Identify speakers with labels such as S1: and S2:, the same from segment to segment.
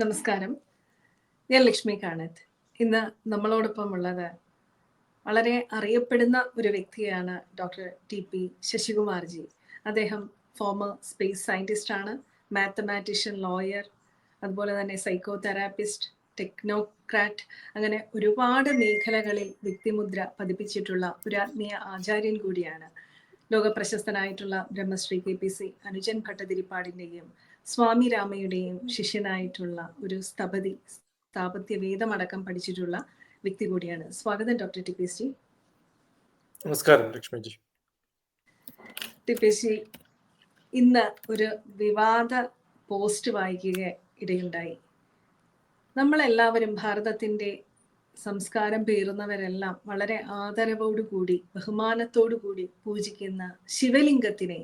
S1: നമസ്കാരം. ഞാൻ ലക്ഷ്മി കാണത്ത്. ഇന്ന് നമ്മളോടൊപ്പം ഉള്ളത് വളരെ അറിയപ്പെടുന്ന ഒരു വ്യക്തിയാണ് ഡോക്ടർ ടി പി ശശികുമാർജി. അദ്ദേഹം ഫോമർ സ്പേസ് സയന്റിസ്റ്റ് ആണ് മാത്തമാറ്റീഷ്യൻ ലോയർ അതുപോലെ തന്നെ സൈക്കോ തെറാപ്പിസ്റ്റ് ടെക്നോക്രാറ്റ് അങ്ങനെ ഒരുപാട് മേഖലകളിൽ വ്യക്തിമുദ്ര പതിപ്പിച്ചിട്ടുള്ള ഒരു ആത്മീയ ആചാര്യൻ കൂടിയാണ്. ലോക പ്രശസ്തനായിട്ടുള്ള Brahmasree K P C Anujan ഭട്ടതിരിപ്പാടിന്റെയും സ്വാമി രാമയുടെയും ശിഷ്യനായിട്ടുള്ള ഒരു സ്ഥപതി സ്ഥാപത്യ വേദമടക്കം പഠിച്ചിട്ടുള്ള വ്യക്തി കൂടിയാണ്. സ്വാഗതം doctor T P S G
S2: നമസ്കാരം Lakshmiji.
S1: T P S G ഇന്ന് ഒരു വിവാദ പോസ്റ്റ് വായിക്കുക ഇടയുണ്ടായി. നമ്മളെല്ലാവരും ഭാരതത്തിന്റെ സംസ്കാരം പേറുന്നവരെല്ലാം വളരെ ആദരവോടുകൂടി ബഹുമാനത്തോടുകൂടി പൂജിക്കുന്ന ശിവലിംഗത്തിനെ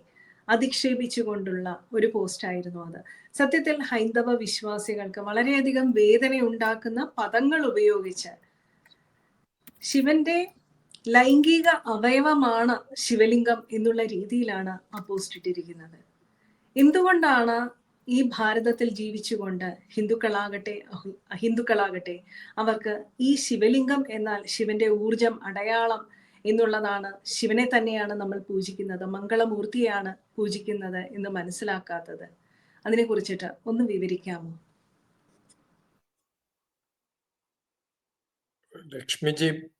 S1: അധിക്ഷേപിച്ചുകൊണ്ടുള്ള ഒരു പോസ്റ്റായിരുന്നു അത്. സത്യത്തിൽ ഹൈന്ദവ വിശ്വാസികൾക്ക് വളരെയധികം വേദന ഉണ്ടാക്കുന്ന പദങ്ങൾ ഉപയോഗിച്ച് ശിവന്റെ ലൈംഗിക അവയവമാണ് ശിവലിംഗം എന്നുള്ള രീതിയിലാണ് ആ പോസ്റ്റ് ഇട്ടിരിക്കുന്നത്. എന്തുകൊണ്ടാണ് ഈ ഭാരതത്തിൽ ജീവിച്ചുകൊണ്ട് ഹിന്ദുക്കളാകട്ടെ ഹിന്ദുക്കളാകട്ടെ അവർക്ക് ഈ ശിവലിംഗം എന്നാൽ ശിവന്റെ ഊർജം അടയാളം എന്നുള്ളതാണ് ശിവനെ തന്നെയാണ് നമ്മൾ പൂജിക്കുന്നത്. മംഗളമൂർത്തിയാണ് പൂജിക്കുന്നത് എന്ന് മനസ്സിലാക്കാത്തത്. അതിനെ കുറിച്ചിട്ട് ഒന്ന് വിവരിക്കാമോ?
S2: ലക്ഷ്മിജി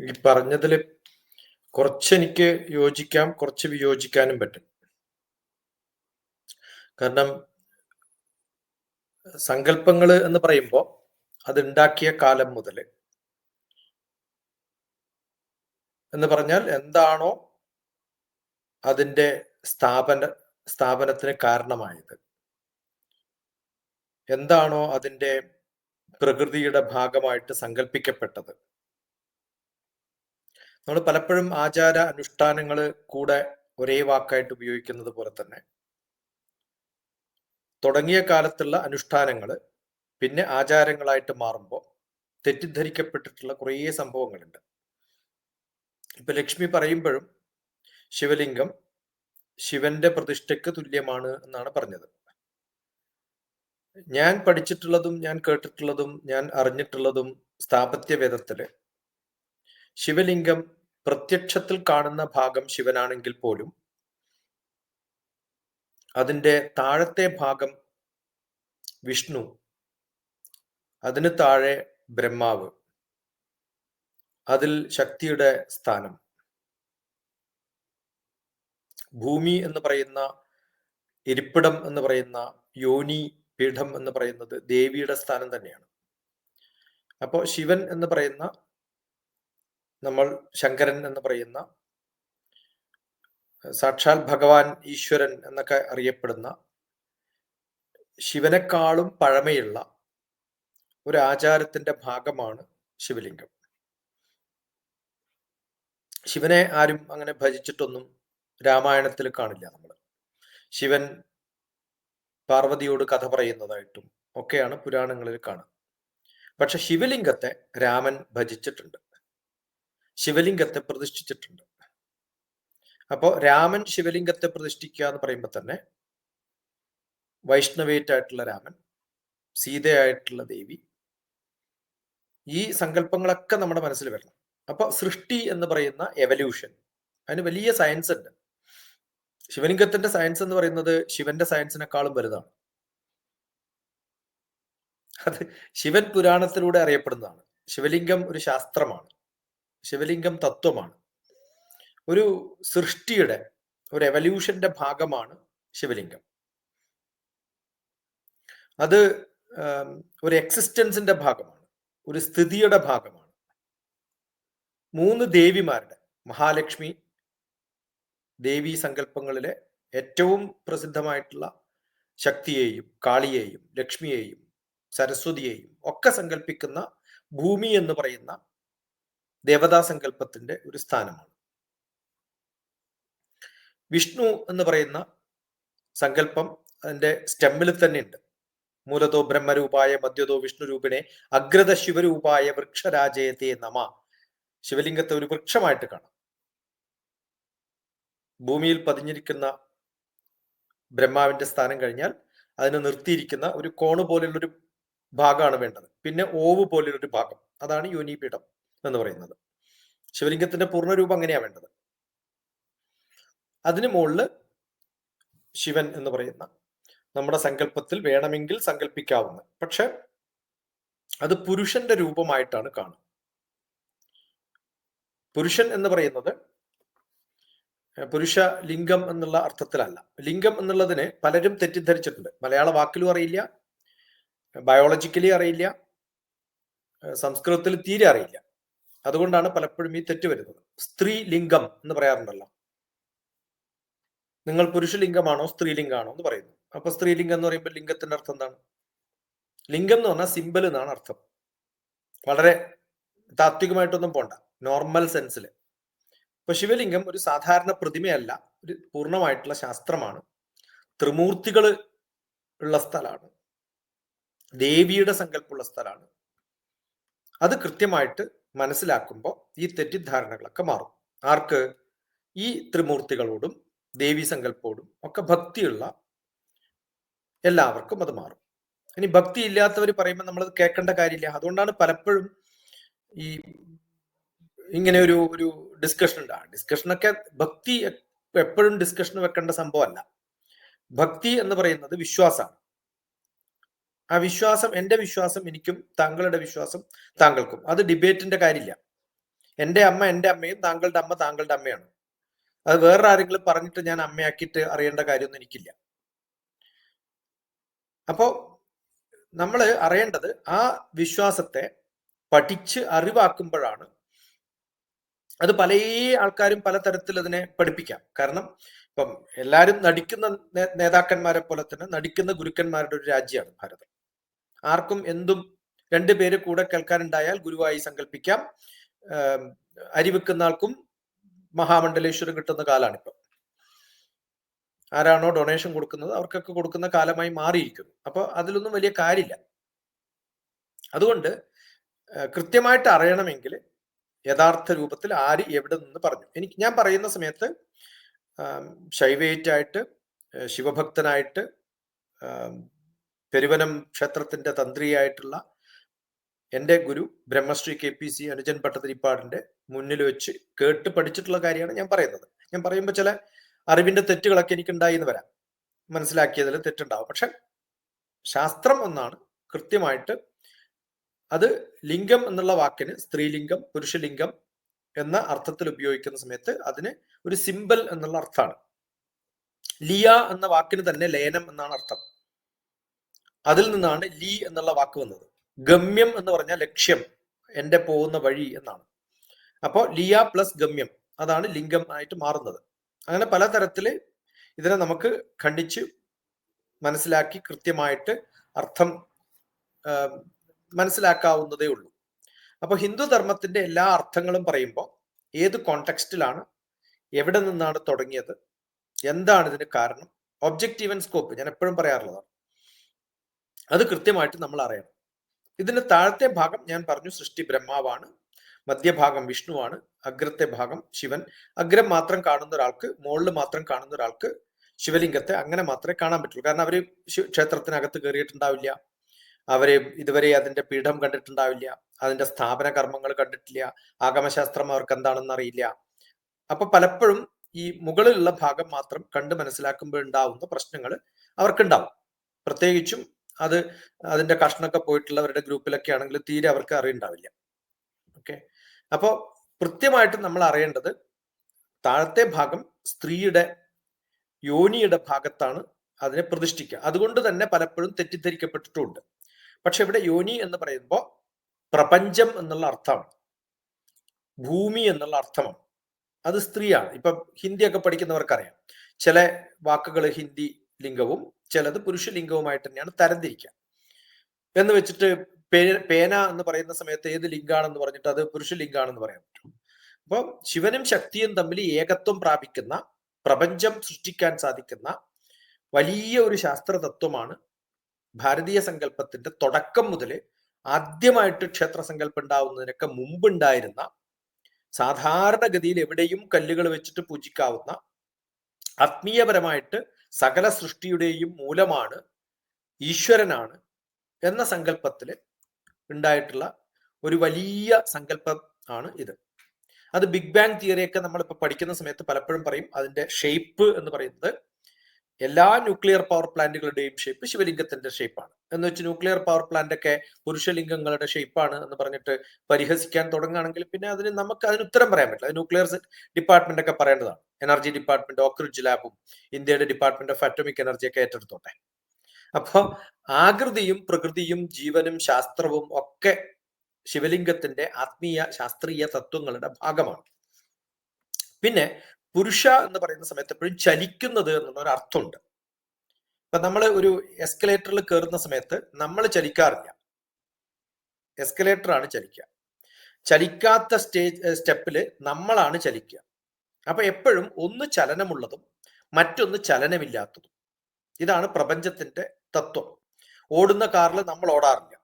S2: ഈ പറഞ്ഞതിൽ കുറച്ച് എനിക്ക് യോജിക്കാം കുറച്ച് വിയോജിക്കാനും പറ്റും. കാരണം സങ്കല്പങ്ങൾ എന്ന് പറയുമ്പോൾ അതുണ്ടാക്കിയ കാലം മുതൽ എന്ന് പറഞ്ഞാൽ എന്താണോ അതിന്റെ സ്ഥാപന സ്ഥാപനത്തിന് കാരണമായത്. എന്താണോ അതിന്റെ പ്രകൃതിയുടെ ഭാഗമായിട്ട് സങ്കല്പിക്കപ്പെട്ടത് നമ്മൾ പലപ്പോഴും ആചാര അനുഷ്ഠാനങ്ങൾ കൂടെ ഒരേ വാക്കായിട്ട് ഉപയോഗിക്കുന്നത് പോലെ തന്നെ. തുടങ്ങിയ കാലത്തുള്ള അനുഷ്ഠാനങ്ങൾ പിന്നെ ആചാരങ്ങളായിട്ട് മാറുമ്പോൾ തെറ്റിദ്ധരിക്കപ്പെട്ടിട്ടുള്ള കുറേ സംഭവങ്ങളുണ്ട്. ഇപ്പൊ ലക്ഷ്മി പറയുമ്പോഴും ശിവലിംഗം ശിവന്റെ പ്രതിഷ്ഠയ്ക്ക് തുല്യമാണ് എന്നാണ് പറഞ്ഞത്. ഞാൻ പഠിച്ചിട്ടുള്ളതും ഞാൻ കേട്ടിട്ടുള്ളതും ഞാൻ അറിഞ്ഞിട്ടുള്ളതും സ്ഥാപത്യ വേദത്തിൽ ശിവലിംഗം പ്രത്യക്ഷത്തിൽ കാണുന്ന ഭാഗം ശിവനാണെങ്കിൽ പോലും അതിന്റെ താഴത്തെ ഭാഗം വിഷ്ണു അതിന് താഴെ ബ്രഹ്മാവ് അതിൽ ശക്തിയുടെ സ്ഥാനം. ഭൂമി എന്ന് പറയുന്ന ഇരിപ്പിടം എന്ന് പറയുന്ന യോനി പീഠം എന്ന് പറയുന്നത് ദേവിയുടെ സ്ഥാനം തന്നെയാണ്. അപ്പോ ശിവൻ എന്ന് പറയുന്ന നമ്മൾ ശങ്കരൻ എന്ന് പറയുന്ന സാക്ഷാൽ ഭഗവാൻ ഈശ്വരൻ എന്നൊക്കെ അറിയപ്പെടുന്ന ശിവനെക്കാളും പഴമയുള്ള ഒരു ആചാരത്തിന്റെ ഭാഗമാണ് ശിവലിംഗം. ശിവനെ ആരും അങ്ങനെ ഭജിച്ചിട്ടൊന്നും രാമായണത്തിൽ കാണില്ല നമ്മൾ ശിവൻ പാർവതിയോട് കഥ പറയുന്നതായിട്ടും ഒക്കെയാണ് പുരാണങ്ങളിൽ കാണുക പക്ഷെ ശിവലിംഗത്തെ രാമൻ ഭജിച്ചിട്ടുണ്ട്. ശിവലിംഗത്തെ പ്രതിഷ്ഠിച്ചിട്ടുണ്ട്. അപ്പോൾ രാമൻ ശിവലിംഗത്തെ പ്രതിഷ്ഠിക്കുക എന്ന് പറയുമ്പോൾ തന്നെ വൈഷ്ണവേറ്റായിട്ടുള്ള രാമൻ സീതയായിട്ടുള്ള ദേവി ഈ സങ്കല്പങ്ങളൊക്കെ നമ്മുടെ മനസ്സിൽ വരണം. അപ്പൊ സൃഷ്ടി എന്ന് പറയുന്ന എവല്യൂഷൻ അതിന് വലിയ സയൻസ് ഉണ്ട്. ശിവലിംഗത്തിന്റെ സയൻസ് എന്ന് പറയുന്നത് ശിവന്റെ സയൻസിനെക്കാളും വലുതാണ്. അത് ശിവൻ പുരാണത്തിലൂടെ അറിയപ്പെടുന്നതാണ്. ശിവലിംഗം ഒരു ശാസ്ത്രമാണ്. ശിവലിംഗം തത്വമാണ്. ഒരു സൃഷ്ടിയുടെ ഒരു എവല്യൂഷന്റെ ഭാഗമാണ് ശിവലിംഗം. അത് ഒരു എക്സിസ്റ്റൻസിന്റെ ഭാഗമാണ്. ഒരു സ്ഥിതിയുടെ ഭാഗമാണ്. മൂന്ന് ദേവിമാരുടെ മഹാലക്ഷ്മി ദേവീ സങ്കല്പങ്ങളിലെ ഏറ്റവും പ്രസിദ്ധമായിട്ടുള്ള ശക്തിയെയും കാളിയെയും ലക്ഷ്മിയെയും സരസ്വതിയെയും ഒക്കെ സങ്കല്പിക്കുന്ന ഭൂമി എന്ന് പറയുന്ന ദേവതാ സങ്കല്പത്തിന്റെ ഒരു സ്ഥാനമാണ്. വിഷ്ണു എന്ന് പറയുന്ന സങ്കല്പം അതിന്റെ സ്റ്റെമ്മിൽ തന്നെ ഉണ്ട്. മൂലതോ ബ്രഹ്മരൂപായ മധ്യതോ വിഷ്ണുരൂപിണെ അഗ്രത ശിവരൂപായ വൃക്ഷരാജയത്തെ നമ. ശിവലിംഗത്തെ ഒരു വൃക്ഷമായിട്ട് കാണാം. ഭൂമിയിൽ പതിഞ്ഞിരിക്കുന്ന ബ്രഹ്മാവിന്റെ സ്ഥാനം കഴിഞ്ഞാൽ അതിനെ നിർത്തിയിരിക്കുന്ന ഒരു കോണ് പോലെയുള്ള ഒരു ഭാഗമാണ് വേണ്ടത്. പിന്നെ ഓവ് പോലെയുള്ള ഒരു ഭാഗം. അതാണ് യോനിപീഠം എന്ന് പറയുന്നത്. ശിവലിംഗത്തിന്റെ പൂർണരൂപം അങ്ങനെയാ വേണ്ടത്. അതിനു മുകളിൽ ശിവൻ എന്ന് പറയുന്ന നമ്മുടെ സങ്കല്പത്തിൽ വേണമെങ്കിൽ സങ്കല്പിക്കാവുന്ന. പക്ഷെ അത് പുരുഷന്റെ രൂപമായിട്ടാണ് കാണുന്നത്. പുരുഷൻ എന്ന് പറയുന്നത് പുരുഷ ലിംഗം എന്നുള്ള അർത്ഥത്തിലല്ല. ലിംഗം എന്നുള്ളതിന് പലരും തെറ്റിദ്ധരിച്ചിട്ടുണ്ട്. മലയാള വാക്കിലും അറിയില്ല ബയോളജിക്കലി അറിയില്ല സംസ്കൃതത്തിൽ തീരെ അറിയില്ല. അതുകൊണ്ടാണ് പലപ്പോഴും ഈ തെറ്റ് വരുന്നത്. സ്ത്രീ ലിംഗം എന്ന് പറയാറുണ്ടല്ലോ. നിങ്ങൾ പുരുഷലിംഗമാണോ സ്ത്രീലിംഗമാണോ എന്ന് പറയുന്നു. അപ്പൊ സ്ത്രീലിംഗം എന്ന് പറയുമ്പോൾ ലിംഗത്തിന്റെ അർത്ഥം എന്താണ്? ലിംഗം എന്ന് പറഞ്ഞാൽ സിമ്പിൾ എന്നാണ് അർത്ഥം. വളരെ താത്വികമായിട്ടൊന്നും പോണ്ട. നോർമൽ സെൻസിൽ ഇപ്പൊ ശിവലിംഗം ഒരു സാധാരണ പ്രതിമയല്ല ഒരു പൂർണമായിട്ടുള്ള ശാസ്ത്രമാണ്. ത്രിമൂർത്തികൾ ഉള്ള സ്ഥലമാണ് ദേവിയുടെ സങ്കല്പമുള്ള സ്ഥലമാണ് അത് കൃത്യമായിട്ട് മനസ്സിലാക്കുമ്പോൾ ഈ തെറ്റിദ്ധാരണകളൊക്കെ മാറും. ആർക്ക്? ഈ ത്രിമൂർത്തികളോടും ദേവി സങ്കല്പോടും ഒക്കെ ഭക്തിയുള്ള എല്ലാവർക്കും അത് മാറും. ഇനി ഭക്തി ഇല്ലാത്തവർ പറയുമ്പോൾ നമ്മൾ കേൾക്കേണ്ട കാര്യമില്ല. അതുകൊണ്ടാണ് പലപ്പോഴും ഈ ഇങ്ങനെ ഒരു ഒരു ഡിസ്കഷൻ ഉണ്ട്. ആ ഡിസ്കഷനൊക്കെ ഭക്തി എപ്പോഴും ഡിസ്കഷൻ വെക്കേണ്ട സംഭവമല്ല. ഭക്തി എന്ന് പറയുന്നത് വിശ്വാസമാണ്. ആ വിശ്വാസം എന്റെ വിശ്വാസം എനിക്കും താങ്കളുടെ വിശ്വാസം താങ്കൾക്കും. അത് ഡിബേറ്റിന്റെ കാര്യമില്ല. എന്റെ അമ്മ എന്റെ അമ്മയും താങ്കളുടെ അമ്മ താങ്കളുടെ അമ്മയാണ്. അത് വേറെ ആരെങ്കിലും പറഞ്ഞിട്ട് ഞാൻ അമ്മയാക്കിയിട്ട് അറിയേണ്ട കാര്യമൊന്നും എനിക്കില്ല. അപ്പോ നമ്മൾ അറിയേണ്ടത് ആ വിശ്വാസത്തെ പഠിച്ച് അറിവാക്കുമ്പോഴാണ് അത് പല ആൾക്കാരും പല തരത്തിൽ അതിനെ പഠിപ്പിക്കാം. കാരണം ഇപ്പം എല്ലാവരും നടിക്കുന്ന നേതാക്കന്മാരെ പോലെ തന്നെ നടിക്കുന്ന ഗുരുക്കന്മാരുടെ ഒരു രാജ്യമാണ് ഭാരതം. ആർക്കും എന്തും രണ്ടു പേര് കൂടെ കേൾക്കാനുണ്ടായാൽ ഗുരുവായി സങ്കല്പിക്കാം അരിവെക്കുന്ന അരി വെക്കുന്ന ആൾക്കും മഹാമണ്ഡലേശ്വരം കിട്ടുന്ന കാലാണിപ്പം ആരാണോ ഡൊണേഷൻ കൊടുക്കുന്നത് അവർക്കൊക്കെ കൊടുക്കുന്ന കാലമായി മാറിയിരിക്കുന്നു. അപ്പൊ അതിലൊന്നും വലിയ കാര്യമില്ല. അതുകൊണ്ട് കൃത്യമായിട്ട് അറിയണമെങ്കിൽ യഥാർത്ഥ രൂപത്തിൽ ആര് എവിടെ നിന്ന് പറഞ്ഞു. എനിക്ക് ഞാൻ പറയുന്ന സമയത്ത് ശൈവേറ്റായിട്ട് ശിവഭക്തനായിട്ട് പെരുവനം ക്ഷേത്രത്തിന്റെ തന്ത്രിയായിട്ടുള്ള എന്റെ ഗുരു Brahmashri K P C Anujan ഭട്ടതിരിപ്പാടിന്റെ മുന്നിൽ വെച്ച് കേട്ട് പഠിച്ചിട്ടുള്ള കാര്യമാണ് ഞാൻ പറയുന്നത്. ഞാൻ പറയുമ്പോൾ ചില അറിവിന്റെ തെറ്റുകളൊക്കെ എനിക്ക് ഉണ്ടായി എന്ന് വരാം. മനസ്സിലാക്കിയതിൽ തെറ്റുണ്ടാവും. പക്ഷെ ശാസ്ത്രം ഒന്നാണ് കൃത്യമായിട്ട് അത് ലിംഗം എന്നുള്ള വാക്കിന് സ്ത്രീലിംഗം പുരുഷലിംഗം എന്ന അർത്ഥത്തിൽ ഉപയോഗിക്കുന്ന സമയത്ത് അതിന് ഒരു സിമ്പൽ എന്നുള്ള അർത്ഥമാണ്. ലിയ എന്ന വാക്കിന് തന്നെ ലയനം എന്നാണ് അർത്ഥം. അതിൽ നിന്നാണ് ലി എന്നുള്ള വാക്ക് വന്നത്. ഗമ്യം എന്ന് പറഞ്ഞാൽ ലക്ഷ്യം എന്റെ പോകുന്ന വഴി എന്നാണ്. അപ്പോ ലിയ പ്ലസ് ഗമ്യം അതാണ് ലിംഗം ആയിട്ട് മാറുന്നത്. അങ്ങനെ പലതരത്തിൽ ഇതിനെ നമുക്ക് ഖണ്ഡിച്ച് മനസ്സിലാക്കി കൃത്യമായിട്ട് അർത്ഥം മനസ്സിലാക്കാവുന്നതേ ഉള്ളൂ. അപ്പോൾ ഹിന്ദു ധർമ്മത്തിന്റെ എല്ലാ അർത്ഥങ്ങളും പറയുമ്പോൾ ഏത് കോണ്ടെക്സ്റ്റിലാണ് എവിടെ നിന്നാണ് തുടങ്ങിയത് എന്താണ് ഇതിന് കാരണം ഒബ്ജക്റ്റീവ് ആൻഡ് സ്കോപ്പ് ഞാൻ എപ്പോഴും പറയാറുള്ളതാണ്. അത് കൃത്യമായിട്ട് നമ്മൾ അറിയണം. ഇതിന് താഴത്തെ ഭാഗം ഞാൻ പറഞ്ഞു സൃഷ്ടി ബ്രഹ്മാവാണ് മധ്യഭാഗം വിഷ്ണുവാണ് അഗ്രത്തെ ഭാഗം ശിവൻ. അഗ്രം മാത്രം കാണുന്ന ഒരാൾക്ക് മുകളിൽ മാത്രം കാണുന്ന ഒരാൾക്ക് ശിവലിംഗത്തെ അങ്ങനെ മാത്രമേ കാണാൻ പറ്റുള്ളൂ. കാരണം അവർ ക്ഷേത്രത്തിനകത്ത് കയറിയിട്ടുണ്ടാവില്ല. അവർ ഇതുവരെ അതിന്റെ പീഠം കണ്ടിട്ടുണ്ടാവില്ല അതിന്റെ സ്ഥാപന കർമ്മങ്ങൾ കണ്ടിട്ടില്ല ആഗമശാസ്ത്രം അവർക്ക് എന്താണെന്ന് അറിയില്ല. അപ്പൊ പലപ്പോഴും ഈ മുകളിലുള്ള ഭാഗം മാത്രം കണ്ട് മനസ്സിലാക്കുമ്പോൾ ഉണ്ടാവുന്ന പ്രശ്നങ്ങൾ അവർക്കുണ്ടാവും. പ്രത്യേകിച്ചും അത് അതിന്റെ കഷ്ണൊക്കെ പോയിട്ടുള്ളവരുടെ ഗ്രൂപ്പിലൊക്കെ ആണെങ്കിൽ തീരെ അവർക്ക് അറിയുണ്ടാവില്ല. ഓക്കെ? അപ്പോൾ കൃത്യമായിട്ട് നമ്മൾ അറിയേണ്ടത് താഴത്തെ ഭാഗം സ്ത്രീയുടെ യോനിയുടെ ഭാഗത്താണ് അതിനെ പ്രതിഷ്ഠിക്കുക. അതുകൊണ്ട് തന്നെ പലപ്പോഴും തെറ്റിദ്ധരിക്കപ്പെട്ടിട്ടുമുണ്ട്. പക്ഷെ ഇവിടെ യോനി എന്ന് പറയുമ്പോൾ പ്രപഞ്ചം എന്നുള്ള അർത്ഥമാണ്. ഭൂമി എന്നുള്ള അർത്ഥമാണ്. അത് സ്ത്രീയാണ്. ഇപ്പൊ ഹിന്ദിയൊക്കെ പഠിക്കുന്നവർക്കറിയാം. ചില വാക്കുകൾ ഹിന്ദി ലിംഗവും ചിലത് പുരുഷ ലിംഗവുമായിട്ട് തന്നെയാണ് തരംതിരിക്കുക. എന്ന് വെച്ചിട്ട് പേന എന്ന് പറയുന്ന സമയത്ത് ഏത് ലിംഗാണെന്ന് പറഞ്ഞിട്ട് അത് പുരുഷ ലിംഗാണെന്ന് പറയാൻ പറ്റും. അപ്പൊ ശിവനും ശക്തിയും തമ്മിൽ ഏകത്വം പ്രാപിക്കുന്ന പ്രപഞ്ചം സൃഷ്ടിക്കാൻ സാധിക്കുന്ന വലിയ ഒരു ശാസ്ത്ര തത്വമാണ് ഭാരതീയ സങ്കല്പത്തിന്റെ തുടക്കം മുതൽ ആദ്യമായിട്ട് ക്ഷേത്ര സങ്കല്പം ഉണ്ടാവുന്നതിനൊക്കെ മുമ്പുണ്ടായിരുന്ന സാധാരണഗതിയിൽ എവിടെയും കല്ലുകൾ വെച്ചിട്ട് പൂജിക്കാവുന്ന ആത്മീയപരമായിട്ട് സകല സൃഷ്ടിയുടെയും മൂലമാണ് ഈശ്വരനാണ് എന്ന സങ്കല്പത്തിൽ ഉണ്ടായിട്ടുള്ള ഒരു വലിയ സങ്കല്പം ആണ് ഇത്. അത് ബിഗ് ബാങ് തിയറിയൊക്കെ നമ്മളിപ്പോൾ പഠിക്കുന്ന സമയത്ത് പലപ്പോഴും പറയും അതിന്റെ ഷേപ്പ് എന്ന് പറയുന്നത് എല്ലാ ന്യൂക്ലിയർ പവർ പ്ലാന്റുകളുടെയും ഷേപ്പ് ശിവലിംഗത്തിന്റെ ഷേപ്പാണ് എന്ന് വെച്ച് ന്യൂക്ലിയർ പവർ പ്ലാന്റ് ഒക്കെ പുരുഷലിംഗങ്ങളുടെ ഷേപ്പാണ് എന്ന് പറഞ്ഞിട്ട് പരിഹസിക്കാൻ തുടങ്ങുകയാണെങ്കിൽ പിന്നെ അതിന് നമുക്ക് അതിന് ഉത്തരം പറയാൻ പറ്റില്ല. ന്യൂക്ലിയർ ഡിപ്പാർട്ട്മെന്റ് ഒക്കെ പറയേണ്ടതാണ്. എനർജി ഡിപ്പാർട്ട്മെന്റ് ഓക്രിഡ്ജ് ലാബും ഇന്ത്യയുടെ ഡിപ്പാർട്ട്മെന്റ് ഓഫ് അറ്റോമിക് എനർജി ഒക്കെ ഏറ്റെടുത്തോട്ടെ. അപ്പോ ആകൃതിയും പ്രകൃതിയും ജീവനും ശാസ്ത്രവും ഒക്കെ ശിവലിംഗത്തിന്റെ ആത്മീയ ശാസ്ത്രീയ തത്വങ്ങളുടെ ഭാഗമാണ്. പിന്നെ പുരുഷ എന്ന് പറയുന്ന സമയത്ത് എപ്പോഴും ചലിക്കുന്നത് എന്നുള്ള ഒരു അർത്ഥമുണ്ട്. ഇപ്പൊ നമ്മൾ ഒരു എസ്കലേറ്ററിൽ കയറുന്ന സമയത്ത് നമ്മൾ ചലിക്കാറില്ല. എസ്കലേറ്ററാണ് ചലിക്കുക. ചലിക്കാത്ത സ്റ്റേജ് സ്റ്റെപ്പിൽ നമ്മളാണ് ചലിക്കുക. അപ്പൊ എപ്പോഴും ഒന്ന് ചലനമുള്ളതും മറ്റൊന്ന് ചലനമില്ലാത്തതും. ഇതാണ് പ്രപഞ്ചത്തിന്റെ തത്വം. ഓടുന്ന കാറിൽ നമ്മൾ ഓടാറില്ല.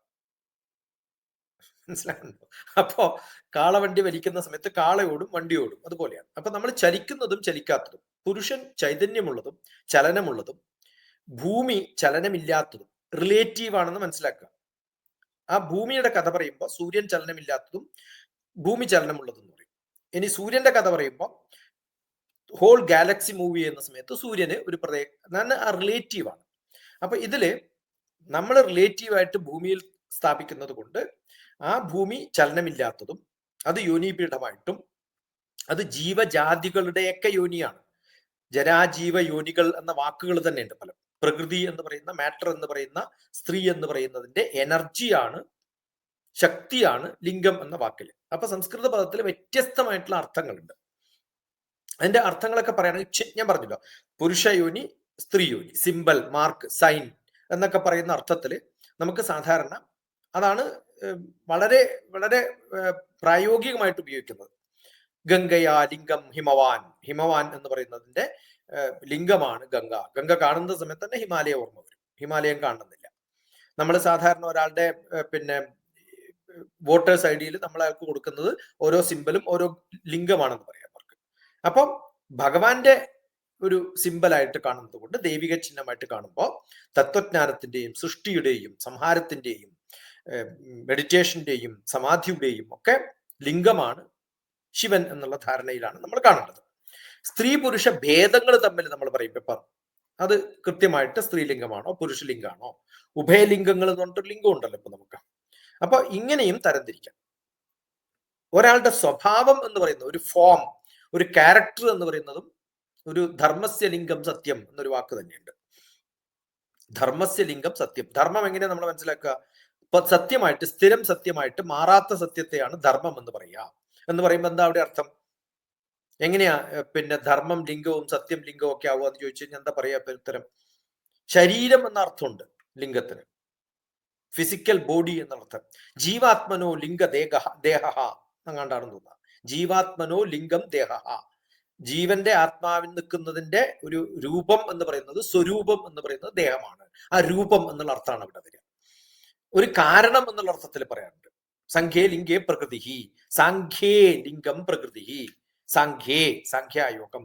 S2: മനസ്സിലാകുന്നു. അപ്പോ കാളവണ്ടി വലിക്കുന്ന സമയത്ത് കാളയോടും വണ്ടിയോടും അതുപോലെയാണ്. അപ്പൊ നമ്മൾ ചലിക്കുന്നതും ചലിക്കാത്തതും പുരുഷൻ ചൈതന്യമുള്ളതും ചലനമുള്ളതും ഭൂമി ചലനമില്ലാത്തതും റിലേറ്റീവ് ആണെന്ന് മനസ്സിലാക്കുക. ആ ഭൂമിയുടെ കഥ പറയുമ്പോൾ സൂര്യൻ ചലനമില്ലാത്തതും ഭൂമി ചലനമുള്ളതും പറയും. ഇനി സൂര്യന്റെ കഥ പറയുമ്പോൾ ഹോൾ ഗാലക്സി മൂവ് ചെയ്യുന്ന സമയത്ത് സൂര്യന് ഒരു പ്രത്യേക റിലേറ്റീവ് ആണ്. അപ്പൊ ഇതിൽ നമ്മൾ റിലേറ്റീവ് ആയിട്ട് ഭൂമിയിൽ സ്ഥാപിക്കുന്നത് കൊണ്ട് ആ ഭൂമി ചലനമില്ലാത്തതും അത് യോനിപീഠമായിട്ടും അത് ജീവജാതികളുടെയൊക്കെ യോനിയാണ്. ജരാജീവ യോനികൾ എന്ന വാക്കുകൾ തന്നെയുണ്ട് പലം പ്രകൃതി എന്ന് പറയുന്ന മാറ്റർ എന്ന് പറയുന്ന സ്ത്രീ എന്ന് പറയുന്നതിന്റെ എനർജിയാണ് ശക്തിയാണ് ലിംഗം എന്ന വാക്കിൽ. അപ്പൊ സംസ്കൃത പദത്തിൽ വ്യത്യസ്തമായിട്ടുള്ള അർത്ഥങ്ങളുണ്ട്. അതിന്റെ അർത്ഥങ്ങളൊക്കെ പറയുകയാണെങ്കിൽ ഞാൻ പറഞ്ഞല്ലോ. പുരുഷ യോനി സ്ത്രീ യോനി സിമ്പൽ മാർക്ക് സൈൻ എന്നൊക്കെ പറയുന്ന അർത്ഥത്തിൽ നമുക്ക് സാധാരണ അതാണ് വളരെ വളരെ പ്രായോഗികമായിട്ട് ഉപയോഗിക്കുന്നത്. ഗംഗയാ ലിംഗം ഹിമവാൻ. ഹിമവാൻ എന്ന് പറയുന്നതിന്റെ ലിംഗമാണ് ഗംഗ. ഗംഗ കാണുന്ന സമയത്ത് തന്നെ ഹിമാലയ ഓർമ്മ വരും. ഹിമാലയം കാണുന്നില്ല നമ്മൾ സാധാരണ ഒരാളുടെ പിന്നെ വോട്ടേഴ്സ് ഐ ഡിയിൽ നമ്മൾ അയാൾക്ക് കൊടുക്കുന്നത് ഓരോ സിമ്പലും ഓരോ ലിംഗമാണെന്ന് പറയാം അവർക്ക്. അപ്പം ഭഗവാന്റെ ഒരു സിമ്പലായിട്ട് കാണുന്നത് കൊണ്ട് ദൈവിക ചിഹ്നമായിട്ട് കാണുമ്പോൾ തത്വജ്ഞാനത്തിന്റെയും സൃഷ്ടിയുടെയും സംഹാരത്തിന്റെയും മെഡിറ്റേഷന്റെയും സമാധിയുടെയും ഒക്കെ ലിംഗമാണ് ശിവൻ എന്നുള്ള ധാരണയിലാണ് നമ്മൾ കാണേണ്ടത്. സ്ത്രീ പുരുഷ ഭേദങ്ങൾ തമ്മിൽ നമ്മൾ പറയും ഇപ്പം. അത് കൃത്യമായിട്ട് സ്ത്രീലിംഗമാണോ പുരുഷലിംഗമാണോ ഉഭയലിംഗങ്ങൾ എന്ന് പറഞ്ഞിട്ട് ലിംഗം ഉണ്ടല്ലോ ഇപ്പൊ നമുക്ക്. അപ്പൊ ഇങ്ങനെയും തരംതിരിക്കാം. ഒരാളുടെ സ്വഭാവം എന്ന് പറയുന്ന ഒരു ഫോം ഒരു ക്യാരക്ടർ എന്ന് പറയുന്നതും ഒരു ധർമ്മസ്യ ലിംഗം സത്യം എന്നൊരു വാക്ക് തന്നെയുണ്ട്. ധർമ്മസ്യ ലിംഗം സത്യം. ധർമ്മം എങ്ങനെ നമ്മൾ മനസ്സിലാക്കുക? സത്യമായിട്ട് സ്ഥിരം സത്യമായിട്ട് മാറാത്ത സത്യത്തെയാണ് ധർമ്മം എന്ന് പറയുക. എന്ന് പറയുമ്പോൾ എന്താ അവിടെ അർത്ഥം? എങ്ങനെയാ പിന്നെ ധർമ്മം ലിംഗവും സത്യം ലിംഗവും ഒക്കെ ആവുക എന്ന് ചോദിച്ചു കഴിഞ്ഞാൽ എന്താ പറയാ ഉത്തരം? ശരീരം എന്ന അർത്ഥമുണ്ട് ലിംഗത്തിന്. ഫിസിക്കൽ ബോഡി എന്നർത്ഥം ജീവാത്മനോ ലിംഗ ദേഹ ദേഹ അങ്ങാണ്ടാണെന്ന് തോന്നുക ജീവാത്മനോ ലിംഗം ദേഹ ജീവന്റെ ആത്മാവിൽ നിൽക്കുന്നതിന്റെ ഒരു രൂപം എന്ന് പറയുന്നത് സ്വരൂപം എന്ന് പറയുന്നത് ദേഹമാണ്. ആ രൂപം എന്നുള്ള അർത്ഥമാണ് അവിടെ വരിക. ഒരു കാരണം എന്നുള്ള അർത്ഥത്തിൽ പറയാറുണ്ട്. സംഖ്യേ ലിംഗേ പ്രകൃതി സാഖ്യേ ലിംഗം പ്രകൃതി സാഖ്യേ സംഖ്യായോഗം.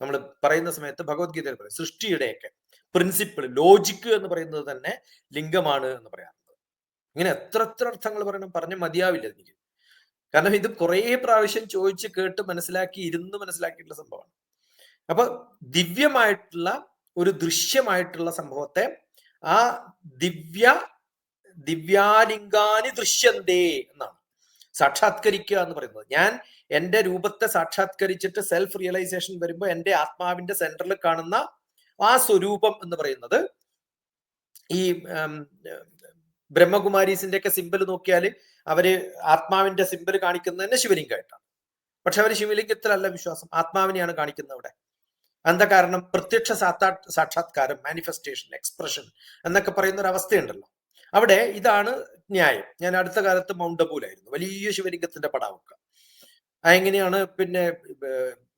S2: നമ്മൾ പറയുന്ന സമയത്ത് ഭഗവത്ഗീതയിൽ പറയും സൃഷ്ടിയുടെയൊക്കെ പ്രിൻസിപ്പിൾ ലോജിക്ക് എന്ന് പറയുന്നത് തന്നെ ലിംഗമാണ് എന്ന് പറയാറുണ്ട്. ഇങ്ങനെ എത്ര എത്ര അർത്ഥങ്ങൾ പറയണം പറഞ്ഞ് മതിയാവില്ല എനിക്ക്. കാരണം ഇത് കുറേ പ്രാവശ്യം ചോദിച്ച് കേട്ട് മനസ്സിലാക്കി ഇരുന്ന് മനസ്സിലാക്കിയിട്ടുള്ള സംഭവമാണ്. അപ്പൊ ദിവ്യമായിട്ടുള്ള ഒരു ദൃശ്യമായിട്ടുള്ള സംഭവത്തെ ആ ദിവ്യ ദിവ്യാലിംഗാനി ദൃശ്യന്തേ എന്നാണ്. സാക്ഷാത്കരിക്കുക എന്ന് പറയുന്നത്. ഞാൻ എന്റെ രൂപത്തെ സാക്ഷാത്കരിച്ചിട്ട് സെൽഫ് റിയലൈസേഷൻ വരുമ്പോൾ എന്റെ ആത്മാവിന്റെ സെന്ററിൽ കാണുന്ന ആ സ്വരൂപം എന്ന് പറയുന്നത് ഈ ബ്രഹ്മകുമാരീസിന്റെ ഒക്കെ സിമ്പിൾ നോക്കിയാൽ അവർ ആത്മാവിന്റെ സിമ്പിൾ കാണിക്കുന്നത് തന്നെ ശിവലിംഗമായിട്ടാണ്. പക്ഷെ അവർ ശിവലിംഗത്തിലല്ല വിശ്വാസം. ആത്മാവിനെയാണ് കാണിക്കുന്നത് അവിടെ. എന്താ കാരണം? പ്രത്യക്ഷ സാക്ഷാത്കാരം മാനിഫെസ്റ്റേഷൻ എക്സ്പ്രഷൻ എന്നൊക്കെ പറയുന്ന ഒരു അവസ്ഥയുണ്ടല്ലോ. അവിടെ ഇതാണ് ന്യായം. ഞാൻ അടുത്ത കാലത്ത് മൗണ്ട് അബൂലായിരുന്നു. വലിയ ശിവലിംഗത്തിന്റെ പടാവൊക്കെ. അതെങ്ങനെയാണ് പിന്നെ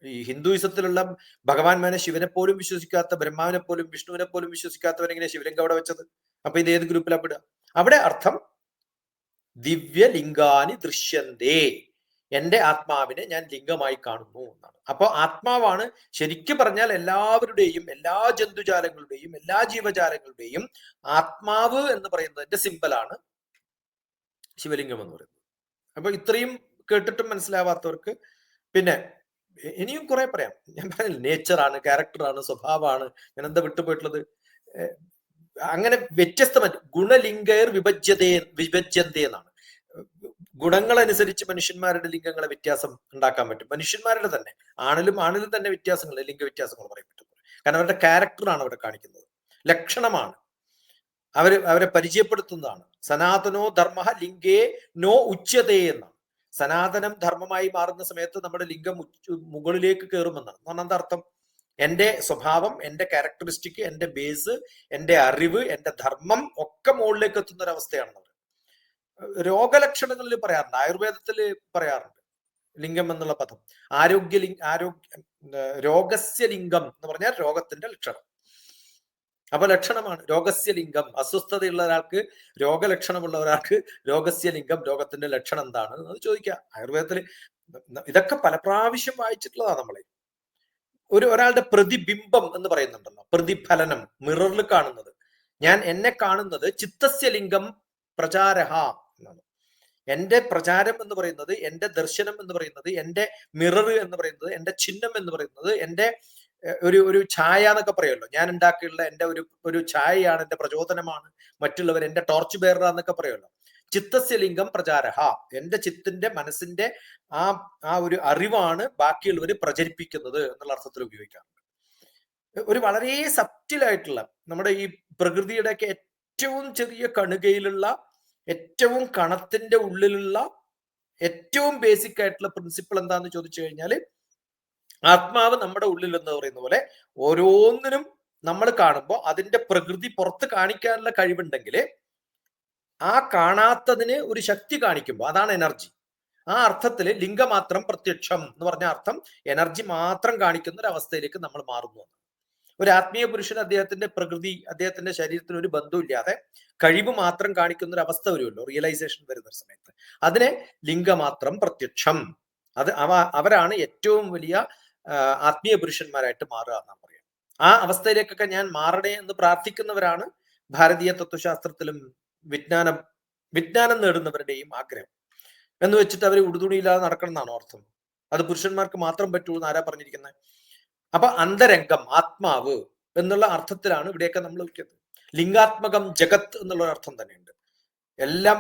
S2: ഈ ഹിന്ദുയിസത്തിലുള്ള ഭഗവാൻമാനെ ശിവനെ പോലും വിശ്വസിക്കാത്ത ബ്രഹ്മാവിനെ പോലും വിഷ്ണുവിനെ പോലും വിശ്വസിക്കാത്തവരെങ്ങനെ ശിവലിംഗം അവിടെ വെച്ചത്? അപ്പൊ ഇത് ഏത് ഗ്രൂപ്പിലാണ് പെടുക? അവിടെ അർത്ഥം ദിവ്യലിംഗാനി ദൃശ്യന്തേ. എന്റെ ആത്മാവിനെ ഞാൻ ലിംഗമായി കാണുന്നു എന്നാണ്. അപ്പോൾ ആത്മാവാണ് ശരിക്കും പറഞ്ഞാൽ എല്ലാവരുടെയും എല്ലാ ജന്തുജാലങ്ങളുടെയും എല്ലാ ജീവജാലങ്ങളുടെയും ആത്മാവ് എന്ന് പറയുന്നതിന്റെ സിമ്പലാണ് ശിവലിംഗം എന്ന് പറയുന്നത്. അപ്പൊ ഇത്രയും കേട്ടിട്ടും മനസ്സിലാവാത്തവർക്ക് പിന്നെ ഇനിയും കുറെ പറയാം. ഞാൻ പറഞ്ഞില്ല നേച്ചറാണ് ക്യാരക്ടറാണ് സ്വഭാവമാണ് ഞാൻ എന്താ വിട്ടുപോയിട്ടുള്ളത്? അങ്ങനെ വ്യത്യസ്തമായിട്ട് ഗുണലിംഗയർ വിഭജ്യതേ വിഭജ്യന്തേ എന്നാണ്. ഗുണങ്ങളനുസരിച്ച് മനുഷ്യന്മാരുടെ ലിംഗങ്ങളെ വ്യത്യാസം ഉണ്ടാക്കാൻ പറ്റും. മനുഷ്യന്മാരുടെ തന്നെ ആണിലും ആണിലും തന്നെ വ്യത്യാസങ്ങൾ ലിംഗ വ്യത്യാസങ്ങൾ പറയാൻ പറ്റും. കാരണം അവരുടെ ക്യാരക്ടറാണ് അവിടെ കാണിക്കുന്നത്. ലക്ഷണമാണ്. അവർ അവരെ പരിചയപ്പെടുത്തുന്നതാണ്. സനാതനോ ധർമ്മ ലിംഗേ നോ ഉച്ചതേ എന്നാണ്. സനാതനം ധർമ്മമായി മാറുന്ന സമയത്ത് നമ്മുടെ ലിംഗം മുകളിലേക്ക് കയറുമെന്നാണ്. എന്ന് എന്താ അർത്ഥം? എന്റെ സ്വഭാവം എന്റെ ക്യാരക്ടറിസ്റ്റിക് എന്റെ ബേസ് എന്റെ അറിവ് എന്റെ ധർമ്മം ഒക്കെ മുകളിലേക്ക് എത്തുന്ന ഒരു അവസ്ഥയാണെന്ന് രോഗലക്ഷണങ്ങളിൽ പറയാറുണ്ട്. ആയുർവേദത്തിൽ പറയാറുണ്ട്. ലിംഗം എന്നുള്ള പദം. ആരോഗ്യ ലിംഗ ആരോഗ്യ രോഗസ്യ ലിംഗം എന്ന് പറഞ്ഞാൽ രോഗത്തിന്റെ ലക്ഷണം. അപ്പൊ ലക്ഷണമാണ് രോഗസ്യ ലിംഗം അസ്വസ്ഥതയുള്ള ഒരാൾക്ക് രോഗലക്ഷണമുള്ള ഒരാൾക്ക് രോഗസ്യ ലിംഗം രോഗത്തിന്റെ ലക്ഷണം എന്താണ് എന്ന് ചോദിക്കുക. ആയുർവേദത്തിൽ ഇതൊക്കെ പല പ്രാവശ്യം വായിച്ചിട്ടുള്ളതാണ് നമ്മളെ. ഒരു ഒരാളുടെ പ്രതിബിംബം എന്ന് പറയുന്നുണ്ടല്ലോ. പ്രതിഫലനം മിററിൽ കാണുന്നത്. ഞാൻ എന്നെ കാണുന്നത് ചിത്തസ്യ ലിംഗം പ്രചാരഹ എന്നാണ്. എന്റെ പ്രചാരം എന്ന് പറയുന്നത് എന്റെ ദർശനം എന്ന് പറയുന്നത് എന്റെ മിറർ എന്ന് പറയുന്നത് എന്റെ ചിഹ്നം എന്ന് പറയുന്നത് എന്റെ ഒരു ഒരു ഛായ എന്നൊക്കെ പറയുമല്ലോ. ഞാൻ ഉണ്ടാക്കിയുള്ള എന്റെ ഒരു ഒരു ഛായയാണ് എന്റെ പ്രചോദനമാണ് മറ്റുള്ളവർ എന്റെ ടോർച്ച് ബെയറർ എന്നൊക്കെ പറയുമല്ലോ. ചിത്തസ്യലിംഗം പ്രചാരഹ. എന്റെ ചിത്തിന്റെ മനസ്സിന്റെ ആ ആ ഒരു അറിവാണ് ബാക്കിയുള്ളവർ പ്രചരിപ്പിക്കുന്നത് എന്നുള്ള അർത്ഥത്തിൽ ഉപയോഗിക്കാറുണ്ട്. ഒരു വളരെ സബ്റ്റിലായിട്ടുള്ള നമ്മുടെ ഈ പ്രകൃതിയുടെ ഏറ്റവും ചെറിയ കണുകയിലുള്ള ഏറ്റവും കണത്തിന്റെ ഉള്ളിലുള്ള ഏറ്റവും ബേസിക് ആയിട്ടുള്ള പ്രിൻസിപ്പിൾ എന്താന്ന് ചോദിച്ചു കഴിഞ്ഞാൽ ആത്മാവ് നമ്മുടെ ഉള്ളിൽ എന്ന് പറയുന്ന പോലെ ഓരോന്നിനും നമ്മൾ കാണുമ്പോൾ അതിന്റെ പ്രകൃതി പുറത്ത് കാണിക്കാനുള്ള കഴിവുണ്ടെങ്കിൽ ആ കാണാത്തതിന് ഒരു ശക്തി കാണിക്കുമ്പോൾ അതാണ് എനർജി ആ അർത്ഥത്തിൽ ലിംഗമാത്രം പ്രത്യക്ഷം എന്ന് പറഞ്ഞ അർത്ഥം എനർജി മാത്രം കാണിക്കുന്ന ഒരു അവസ്ഥയിലേക്ക് നമ്മൾ മാറുന്നു. ഒരു ആത്മീയ പുരുഷൻ അദ്ദേഹത്തിന്റെ പ്രകൃതി അദ്ദേഹത്തിന്റെ ശരീരത്തിന് ഒരു ബന്ധമില്ലാതെ കഴിവ് മാത്രം കാണിക്കുന്ന ഒരു അവസ്ഥ വരുമല്ലോ റിയലൈസേഷൻ വരുന്ന സമയത്ത്. അതിനെ ലിംഗമാത്രം പ്രത്യക്ഷം. അത് അവ അവരാണ് ഏറ്റവും വലിയ ആത്മീയ പുരുഷന്മാരായിട്ട് മാറുക എന്നാണ് പറയുക. ആ അവസ്ഥയിലേക്കൊക്കെ ഞാൻ മാറണേ എന്ന് പ്രാർത്ഥിക്കുന്നവരാണ് ഭാരതീയ തത്വശാസ്ത്രത്തിലും വിജ്ഞാനം വിജ്ഞാനം നേടുന്നവരുടെയും ആഗ്രഹം. എന്ന് വെച്ചിട്ട് അവർ ഉടുതുണിയില്ലാതെ നടക്കണം എന്നാണ് അർത്ഥം. അത് പുരുഷന്മാർക്ക് മാത്രം പറ്റുള്ളൂ എന്ന് ആരാ പറഞ്ഞിരിക്കുന്നത് അപ്പൊ അന്തരംഗം ആത്മാവ് എന്നുള്ള അർത്ഥത്തിലാണ് ഇവിടെയൊക്കെ നമ്മൾ വിളിക്കുന്നത് ലിംഗാത്മകം ജഗത്ത് എന്നുള്ള അർത്ഥം തന്നെയുണ്ട്. എല്ലാം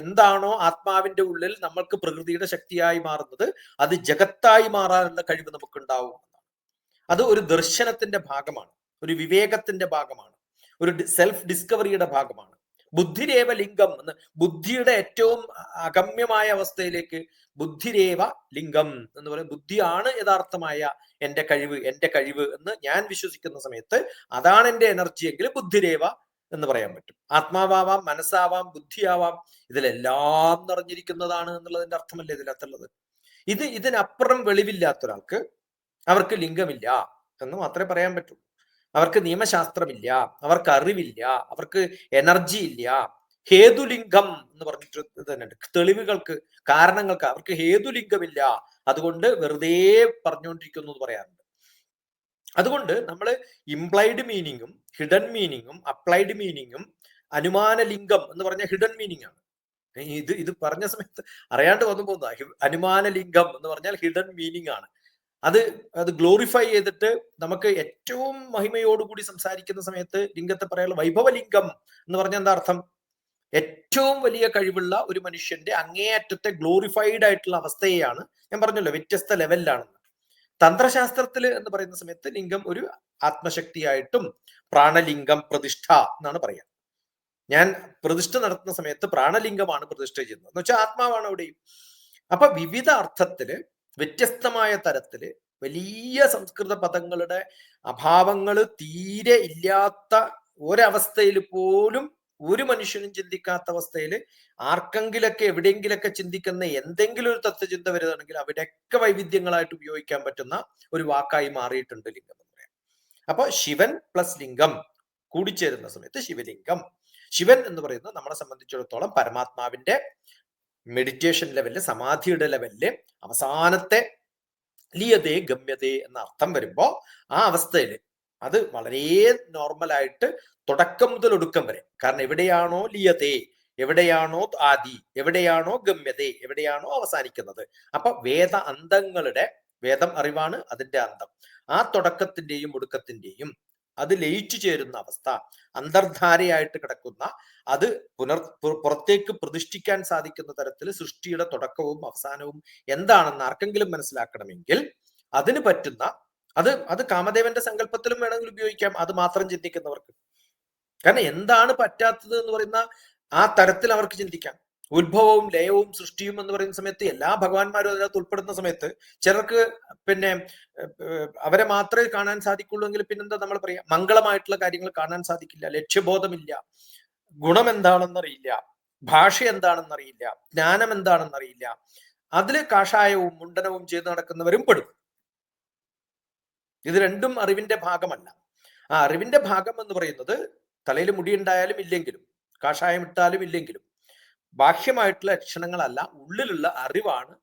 S2: എന്താണോ ആത്മാവിന്റെ ഉള്ളിൽ നമ്മൾക്ക് പ്രകൃതിയുടെ ശക്തിയായി മാറുന്നത് അത് ജഗത്തായി മാറാനുള്ള കഴിവ് നമുക്ക് ഉണ്ടാവും അത് ഒരു ദർശനത്തിന്റെ ഭാഗമാണ് ഒരു വിവേകത്തിന്റെ ഭാഗമാണ് ഒരു സെൽഫ് ഡിസ്കവറിയുടെ ഭാഗമാണ്. ബുദ്ധിരേവ ലിംഗം എന്ന് ബുദ്ധിയുടെ ഏറ്റവും അഗമ്യമായ അവസ്ഥയിലേക്ക് ബുദ്ധിരേവ ലിംഗം എന്ന് പറയുന്നത് ബുദ്ധിയാണ് യഥാർത്ഥമായ എന്റെ കഴിവ് എന്റെ കഴിവ് എന്ന് ഞാൻ വിശ്വസിക്കുന്ന സമയത്ത് അതാണ് എന്റെ എനർജി എങ്കിൽ ബുദ്ധിരേവ എന്ന് പറയാൻ പറ്റും. ആത്മാവാം മനസ്സാവാം ബുദ്ധിയാവാം ഇതിലെല്ലാം നിറഞ്ഞിരിക്കുന്നതാണ് എന്നുള്ളതിന്റെ അർത്ഥമല്ലേ ഇതിനകത്തുള്ളത്? ഇത് ഇതിനപ്പുറം വെളിവില്ലാത്ത ഒരാൾക്ക് അവർക്ക് ലിംഗമില്ല എന്ന് മാത്രമേ പറയാൻ പറ്റൂ. അവർക്ക് നിയമശാസ്ത്രമില്ല അവർക്ക് അറിവില്ല അവർക്ക് എനർജി ഇല്ല. ഹേതുലിംഗം എന്ന് പറഞ്ഞിട്ട് തന്നെ തെളിവുകൾക്ക് കാരണങ്ങൾക്ക് അവർക്ക് ഹേതുലിംഗമില്ല. അതുകൊണ്ട് വെറുതെ പറഞ്ഞുകൊണ്ടിരിക്കുന്നു എന്ന് പറയാറുണ്ട്. അതുകൊണ്ട് നമ്മൾ ഇംപ്ലൈഡ് മീനിങ്ങും ഹിഡൻ മീനിങ്ങും അപ്ലൈഡ് മീനിങ്ങും അനുമാന ലിംഗം എന്ന് പറഞ്ഞ ഹിഡൻ മീനിങ് ആണ്. ഇത് ഇത് പറഞ്ഞ സമയത്ത് അറിയാണ്ട് വന്നു പോകുന്ന അനുമാന ലിംഗം എന്ന് പറഞ്ഞാൽ ഹിഡൻ മീനിങ് ആണ്. അത് അത് ഗ്ലോറിഫൈ ചെയ്തിട്ട് നമുക്ക് ഏറ്റവും മഹിമയോടുകൂടി സംസാരിക്കുന്ന സമയത്ത് ലിംഗത്തെ പറയാനുള്ള വൈഭവലിംഗം എന്ന് പറഞ്ഞ എന്താ അർത്ഥം? ഏറ്റവും വലിയ കഴിവുള്ള ഒരു മനുഷ്യന്റെ അങ്ങേയറ്റത്തെ ഗ്ലോറിഫൈഡ് ആയിട്ടുള്ള അവസ്ഥയെയാണ് ഞാൻ പറഞ്ഞല്ലോ വ്യത്യസ്ത ലെവലിലാണ് തന്ത്രശാസ്ത്രത്തിൽ എന്ന് പറയുന്ന സമയത്ത് ലിംഗം ഒരു ആത്മശക്തിയായിട്ടും പ്രാണലിംഗം പ്രതിഷ്ഠ എന്നാണ് പറയാ. ഞാൻ പ്രതിഷ്ഠ നടത്തുന്ന സമയത്ത് പ്രാണലിംഗമാണ് പ്രതിഷ്ഠ ചെയ്യുന്നത് എന്ന് വെച്ചാൽ ആത്മാവാണ് അവിടെയും. അപ്പൊ വിവിധ അർത്ഥത്തിൽ വ്യത്യസ്തമായ തരത്തിൽ വലിയ സംസ്കൃത പദങ്ങളുടെ അഭാവങ്ങൾ തീരെ ഇല്ലാത്ത ഒരവസ്ഥയിൽ പോലും ഒരു മനുഷ്യനും ചിന്തിക്കാത്ത അവസ്ഥയിൽ ആർക്കെങ്കിലൊക്കെ എവിടെയെങ്കിലൊക്കെ ചിന്തിക്കുന്ന എന്തെങ്കിലും ഒരു തത്വചിന്ത വരുന്നതാണെങ്കിൽ അവിടെയൊക്കെ വൈവിധ്യങ്ങളായിട്ട് ഉപയോഗിക്കാൻ പറ്റുന്ന ഒരു വാക്കായി മാറിയിട്ടുണ്ട് ലിംഗം എന്ന് പറയാം. അപ്പൊ ശിവൻ പ്ലസ് ലിംഗം കൂടിച്ചേരുന്ന സമയത്ത് ശിവലിംഗം. ശിവൻ എന്ന് പറയുന്നത് നമ്മളെ സംബന്ധിച്ചിടത്തോളം പരമാത്മാവിന്റെ മെഡിറ്റേഷൻ ലെവലിൽ സമാധിയുടെ ലെവലിൽ അവസാനത്തെ ലിയതേ ഗമ്യതേ എന്ന അർത്ഥം വരുമ്പോ ആ അവസ്ഥയിൽ അത് വളരെ നോർമൽ ആയിട്ട് തുടക്കം മുതൽ ഒടുക്കം വരെ. കാരണം എവിടെയാണോ ലിയതേ എവിടെയാണോ ആദി എവിടെയാണോ ഗമ്യതേ എവിടെയാണോ അവസാനിക്കുന്നത്. അപ്പൊ വേദ അന്തങ്ങളുടെ വേദം അറിവാണ് അതിന്റെ അന്തം. ആ തുടക്കത്തിന്റെയും ഒടുക്കത്തിന്റെയും അത് ലയിച്ചു ചേരുന്ന അവസ്ഥ അന്തർധാരയായിട്ട് കിടക്കുന്ന അത് പുനർ പുറത്തേക്ക് പ്രതിഷ്ഠിക്കാൻ സാധിക്കുന്ന തരത്തിൽ സൃഷ്ടിയുടെ തുടക്കവും അവസാനവും എന്താണെന്ന് ആർക്കെങ്കിലും മനസ്സിലാക്കണമെങ്കിൽ അതിന് പറ്റുന്ന അത് അത് കാമദേവന്റെ സങ്കല്പത്തിലും വേണമെങ്കിൽ ഉപയോഗിക്കാം. അത് മാത്രം ചിന്തിക്കുന്നവർക്ക്. കാരണം എന്താണ് പറ്റാത്തത് എന്ന് പറയുന്ന ആ തരത്തിൽ അവർക്ക് ചിന്തിക്കാം. ഉത്ഭവവും ലയവും സൃഷ്ടിയും എന്ന് പറയുന്ന സമയത്ത് എല്ലാ ഭഗവാന്മാരും അതിനകത്ത് ഉൾപ്പെടുന്ന സമയത്ത് ചിലർക്ക് പിന്നെ അവരെ മാത്രമേ കാണാൻ സാധിക്കുള്ളൂ എങ്കിൽ പിന്നെന്താ നമ്മൾ പറയാ മംഗളമായിട്ടുള്ള കാര്യങ്ങൾ കാണാൻ സാധിക്കില്ല ലക്ഷ്യബോധമില്ല ഗുണം എന്താണെന്നറിയില്ല ഭാഷ എന്താണെന്നറിയില്ല ജ്ഞാനം എന്താണെന്നറിയില്ല അതിൽ കാഷായവും മുണ്ടനവും ചെയ്ത് നടക്കുന്നവരും പെടും. ഇത് രണ്ടും അറിവിന്റെ ഭാഗമല്ല. ആ അറിവിന്റെ ഭാഗം എന്ന് പറയുന്നത് തലയിൽ മുടി മുടിയുണ്ടായാലും ഇല്ലെങ്കിലും കാഷായം ഇട്ടാലും ഇല്ലെങ്കിലും ബാഹ്യമായിട്ടുള്ള ലക്ഷണങ്ങളല്ല ഉള്ളിലുള്ള അറിവാണ്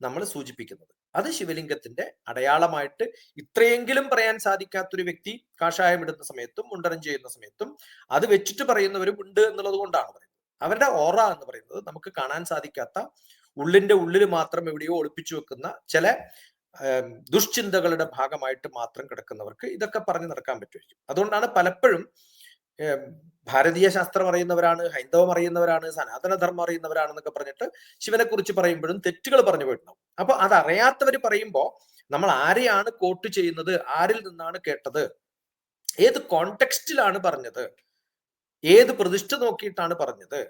S2: നമ്മൾ സൂചിപ്പിക്കുന്നത്. അത് ശിവലിംഗത്തിന്റെ അടയാളമായിട്ട് ഇത്രയെങ്കിലും പറയാൻ സാധിക്കാത്തൊരു വ്യക്തി കാഷായം ഇടുന്ന സമയത്തും മുണ്ടനം ചെയ്യുന്ന സമയത്തും അത് വെച്ചിട്ട് പറയുന്നവരും ഉണ്ട് എന്നുള്ളത് കൊണ്ടാണ് പറയുന്നത്. അവരുടെ ഓറ എന്ന് പറയുന്നത് നമുക്ക് കാണാൻ സാധിക്കാത്ത ഉള്ളിന്റെ ഉള്ളിൽ മാത്രം എവിടെയോ ഒളിപ്പിച്ചു വെക്കുന്ന ചില ദുഷ്ചിന്തകളുടെ ഭാഗമായിട്ട് മാത്രം കിടക്കുന്നവർക്ക് ഇതൊക്കെ പറഞ്ഞു നടക്കാൻ പറ്റുമായിരിക്കും. അതുകൊണ്ടാണ് പലപ്പോഴും ഭാരതീയ ശാസ്ത്രം അറിയുന്നവരാണ് ഹൈന്ദവം അറിയുന്നവരാണ് സനാതനധർമ്മം അറിയുന്നവരാണെന്നൊക്കെ പറഞ്ഞിട്ട് ശിവനെ കുറിച്ച് പറയുമ്പോഴും തെറ്റുകൾ പറഞ്ഞു പോയിട്ടുണ്ടാവും. അപ്പൊ അത് അറിയാത്തവർ പറയുമ്പോൾ നമ്മൾ ആരെയാണ് കോട്ട് ചെയ്യുന്നത് ആരിൽ നിന്നാണ് കേട്ടത് ഏത് കോണ്ടെക്സ്റ്റിലാണ് പറഞ്ഞത് ഏത് പ്രതിഷ്ഠ നോക്കിയിട്ടാണ് പറഞ്ഞത്